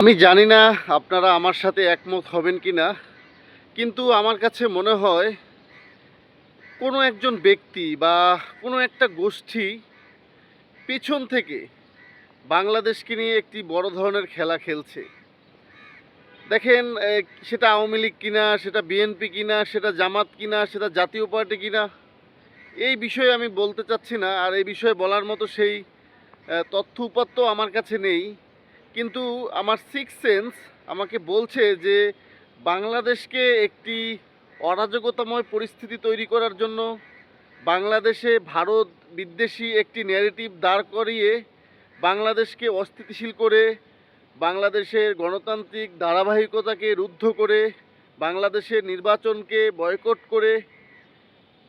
আমি জানি না আপনারা আমার সাথে একমত হবেন কি না কিন্তু আমার কাছে মনে হয় কোনো একজন ব্যক্তি বা কোনো একটা গোষ্ঠী পেছন থেকে বাংলাদেশকে নিয়ে একটি বড় ধরনের খেলা খেলছে। দেখেন সেটা আওয়ামী লীগ কিনা, সেটা বিএনপি কিনা, সেটা জামাত কিনা, সেটা জাতীয় পার্টি কিনা, এই বিষয়ে আমি বলতে চাচ্ছি না, আর এই বিষয়ে বলার মতো সেই তথ্য উপাত্ত আমার কাছে নেই। কিন্তু আমার সিক্স সেন্স আমাকে বলছে যে বাংলাদেশকে একটি অরাজকতাময় পরিস্থিতি তৈরি করার জন্য বাংলাদেশে ভারত বিদ্বেষী একটি ন্যারেটিভ দাঁড় করিয়ে বাংলাদেশকে অস্থিতিশীল করে, বাংলাদেশের গণতান্ত্রিক ধারাবাহিকতাকে রুদ্ধ করে, বাংলাদেশের নির্বাচনকে বয়কট করে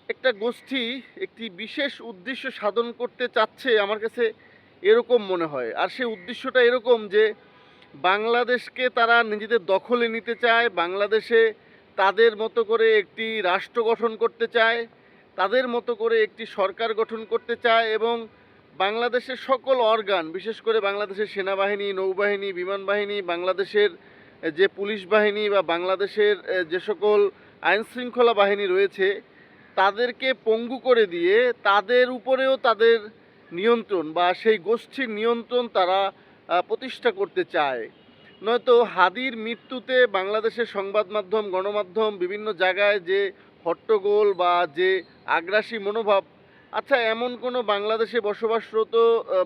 একটা গোষ্ঠী একটি বিশেষ উদ্দেশ্য সাধন করতে চাচ্ছে আমার কাছে এরকম মনে হয়। আর সেই উদ্দেশ্যটা এরকম যে, বাংলাদেশকে তারা নিজেদের দখলে নিতে চায়, বাংলাদেশে তাদের মতো করে একটি রাষ্ট্র গঠন করতে চায়, তাদের মতো করে একটি সরকার গঠন করতে চায় এবং বাংলাদেশের সকল অর্গান, বিশেষ করে বাংলাদেশের সেনাবাহিনী, নৌবাহিনী, বিমান বাহিনী, বাংলাদেশের যে পুলিশ বাহিনী বা বাংলাদেশের যে সকল আইনশৃঙ্খলা বাহিনী রয়েছে, তাদেরকে পঙ্গু করে দিয়ে তাদের উপরেও তাদের নিয়ন্ত্রণ বা সেই গোষ্ঠীর নিয়ন্ত্রণ তারা প্রতিষ্ঠা করতে চায়। নয়তো হাদির মৃত্যুতে বাংলাদেশের সংবাদ মাধ্যম, গণমাধ্যম, বিভিন্ন জায়গায় যে হট্টগোল বা যে আগ্রাসী মনোভাব আচ্ছা এমন কোনো বাংলাদেশে বসবাসরত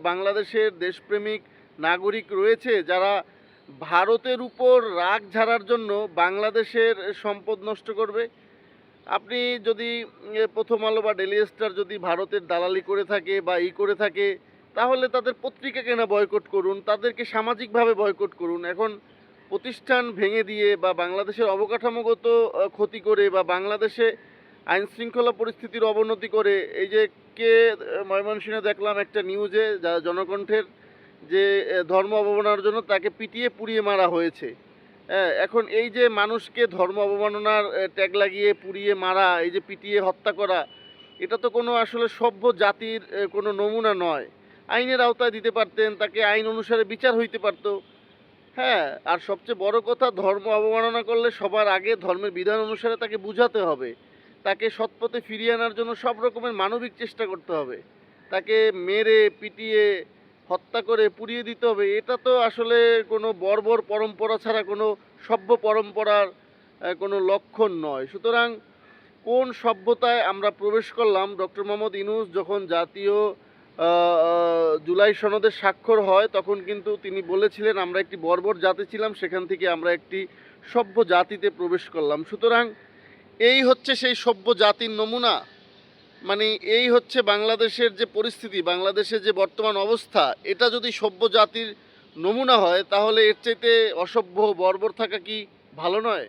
বাংলাদেশের দেশপ্রেমিক নাগরিক রয়েছে যারা ভারতের উপর রাগ ঝাড়ার জন্য বাংলাদেশের সম্পদ নষ্ট করবে? আপনি যদি প্রথম আলো বা ডেলি স্টার যদি ভারতের দালালি করে থাকে বা ই করে থাকে তাহলে তাদের পত্রিকা কেনা বয়কট করুন তাদেরকে সামাজিকভাবে বয়কট করুন। এখন প্রতিষ্ঠান ভেঙে দিয়ে বা বাংলাদেশের অবকাঠামোগত ক্ষতি করে বা বাংলাদেশে আইন শৃঙ্খলা পরিস্থিতির অবনতি করে এই যে কে ময়মনসিংহে দেখলাম একটা নিউজে যা জনকণ্ঠের যে ধর্ম অবমাননার জন্য তাকে পিটিয়ে পুড়িয়ে মারা হয়েছে। হ্যাঁ, এখন এই যে মানুষকে ধর্ম অবমাননার ট্যাগ লাগিয়ে পুড়িয়ে মারা, এই যে পিটিয়ে হত্যা করা, এটা তো কোনো আসলে সভ্য জাতির কোনো নমুনা নয়। আইনের আওতায় দিতে পারতেন, তাকে আইন অনুসারে বিচার হইতে পারতো। হ্যাঁ আর সবচেয়ে বড় কথা, ধর্ম অবমাননা করলে সবার আগে ধর্মের বিধান অনুসারে তাকে বুঝাতে হবে। তাকে সৎপথে ফিরিয়ে আনার জন্য সব রকমের মানবিক চেষ্টা করতে হবে। তাকে মেরে, পিটিয়ে হত্যা করে পুড়িয়ে দিতে হবে, এটা তো আসলে কোনো বর্বর পরম্পরা ছাড়া কোনো সভ্য পরম্পরার কোনো লক্ষণ নয়। সুতরাং কোন সভ্যতায় আমরা প্রবেশ করলাম? ডক্টর মোহাম্মদ ইনুস যখন জাতীয় জুলাই সনদের স্বাক্ষর হয়, তখন কিন্তু তিনি বলেছিলেন, আমরা একটি বর্বর জাতি ছিলাম, সেখান থেকে আমরা একটি সভ্য জাতিতে প্রবেশ করলাম। সুতরাং এই হচ্ছে সেই সভ্য জাতির নমুনা। মানে এই হচ্ছে বাংলাদেশের যে পরিস্থিতি, বাংলাদেশের যে বর্তমান অবস্থা, এটা যদি সভ্য জাতির নমুনা হয়, তাহলে এর চাইতে অসভ্য বর্বর থাকা কি ভালো নয়?